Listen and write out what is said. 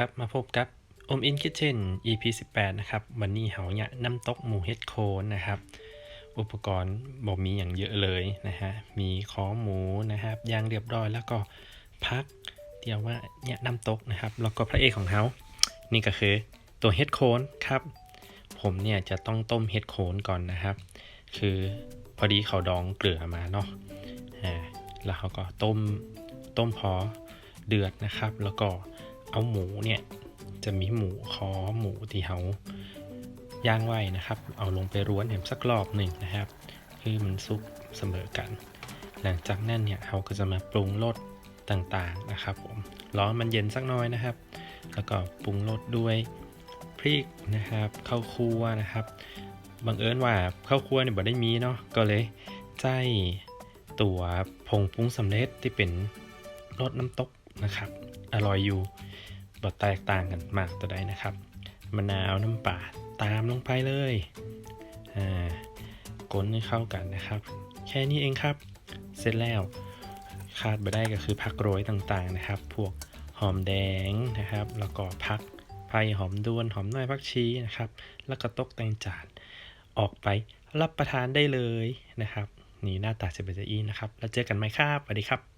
กลับมาพบกับอมอินคิทเช่น EP 18 นะครับ วันนี้เขาเนี่ยน้ำตกหมูเฮ็ดโคนนะครับ อุปกรณ์บอกมีอย่างเยอะเลยนะฮะ มีคอหมูนะครับย่างเรียบร้อยแล้วก็พักเดียวว่าเนี่ยน้ำตกนะครับ แล้วก็พระเอกของเขานี่ก็คือตัวเฮ็ดโคนครับ ผมเนี่ยจะต้องต้มเฮ็ดโคนก่อนนะครับ คือพอดีเขาดองเกลือมาเนาะอ่าแล้วเขาก็ต้มต้มพอเดือดนะครับ แล้วก็ เอาหมูเนี่ยจะมีหมูคอหมูที่เขาย่างไว้นะครับ เอาลงไปร้วนแหมสักรอบหนึ่งนะครับ คือมันสุกเสมอกัน หลังจากนั้นเนี่ยเขาก็จะมาปรุงรสต่างๆนะครับผมร้อนมันเย็นสักน้อยนะครับ แล้วก็ปรุงรสด้วยพริกนะครับข้าวคั่วนะครับบังเอิญว่าข้าวคั่วเนี่ยบ่ได้มีเนาะก็เลยใจตัวผงปรุงสำเร็จที่เป็นรสน้ำตกนะครับ อร่อยอยู่บ่แตกต่างกันมากตัวใดนะครับมะนาวน้ำปลาตามลงไปเลยอ่ากลนให้เข้ากันนะครับ แค่นี้เองครับ เสร็จแล้วขาดไปได้ก็คือผักโรยต่างๆนะครับ พวกหอมแดงนะครับ แล้วก็ผักไผ่หอมด้วนหอมน้อยผักชีนะครับ แล้วก็ตกแต่งจานออกไปรับประทานได้เลยนะครับ นี่หน้าตาจะเป็นจะอีนะครับ แล้วเจอกันไหมครับสวัสดีครับ